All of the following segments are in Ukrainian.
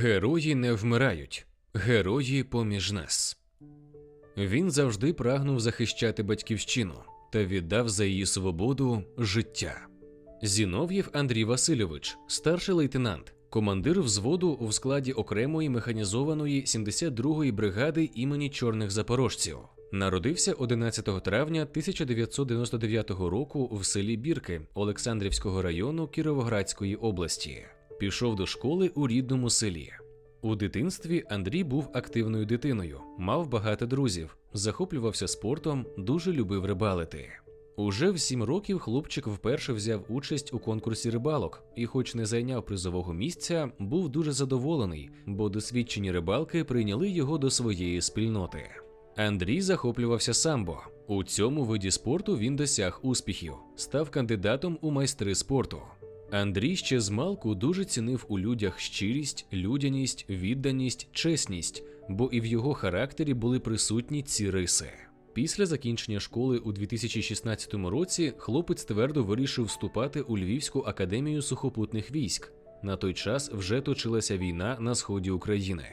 Герої не вмирають, герої поміж нас. Він завжди прагнув захищати батьківщину та віддав за її свободу життя. Зінов'єв Андрій Васильович, старший лейтенант, командир взводу в складі окремої механізованої 72-ї бригади імені чорних запорожців. Народився 11 травня 1999 року в селі Бірки Олександрівського району Кіровоградської області. Пішов до школи у рідному селі. У дитинстві Андрій був активною дитиною, мав багато друзів, захоплювався спортом, дуже любив рибалити. Уже в сім років хлопчик вперше взяв участь у конкурсі рибалок і, хоч не зайняв призового місця, був дуже задоволений, бо досвідчені рибалки прийняли його до своєї спільноти. Андрій захоплювався самбо. У цьому виді спорту він досяг успіхів, став кандидатом у майстри спорту. Андрій ще з малку дуже цінив у людях щирість, людяність, відданість, чесність, бо і в його характері були присутні ці риси. Після закінчення школи у 2016 році хлопець твердо вирішив вступати у Львівську академію сухопутних військ. На той час вже точилася війна на сході України.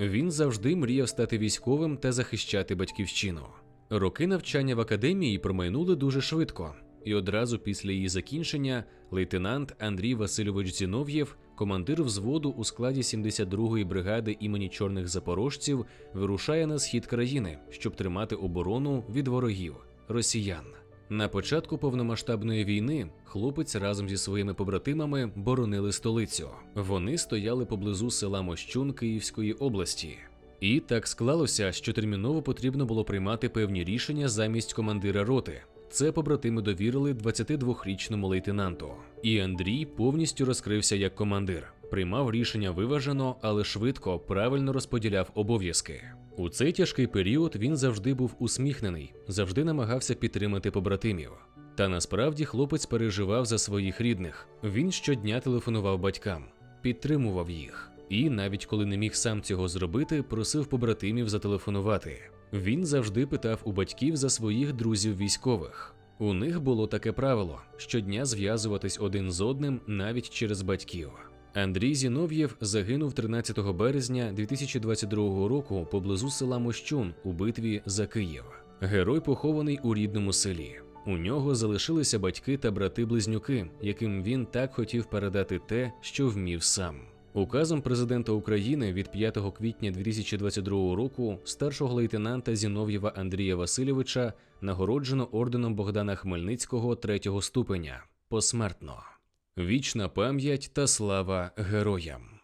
Він завжди мріяв стати військовим та захищати батьківщину. Роки навчання в академії промайнули дуже швидко, і одразу після її закінчення лейтенант Андрій Васильович Зінов'єв, командир взводу у складі 72-ї бригади імені чорних запорожців, вирушає на схід країни, щоб тримати оборону від ворогів росіян. На початку повномасштабної війни хлопець разом зі своїми побратимами боронили столицю. Вони стояли поблизу села Мощун Київської області. І так склалося, що терміново потрібно було приймати певні рішення замість командира роти. Це побратими довірили 22-річному лейтенанту. І Андрій повністю розкрився як командир. Приймав рішення виважено, але швидко, правильно розподіляв обов'язки. У цей тяжкий період він завжди був усміхнений, завжди намагався підтримати побратимів. Та насправді хлопець переживав за своїх рідних. Він щодня телефонував батькам, підтримував їх. І навіть коли не міг сам цього зробити, просив побратимів зателефонувати. Він завжди питав у батьків за своїх друзів військових. У них було таке правило щодня зв'язуватись один з одним навіть через батьків. Андрій Зінов'єв загинув 13 березня 2022 року поблизу села Мощун у битві за Київ. Герой похований у рідному селі. У нього залишилися батьки та брати-близнюки, яким він так хотів передати те, що вмів сам. Указом президента України від 5 квітня 2022 року старшого лейтенанта Зінов'єва Андрія Васильовича нагороджено орденом Богдана Хмельницького третього ступеня посмертно. Вічна пам'ять та слава героям.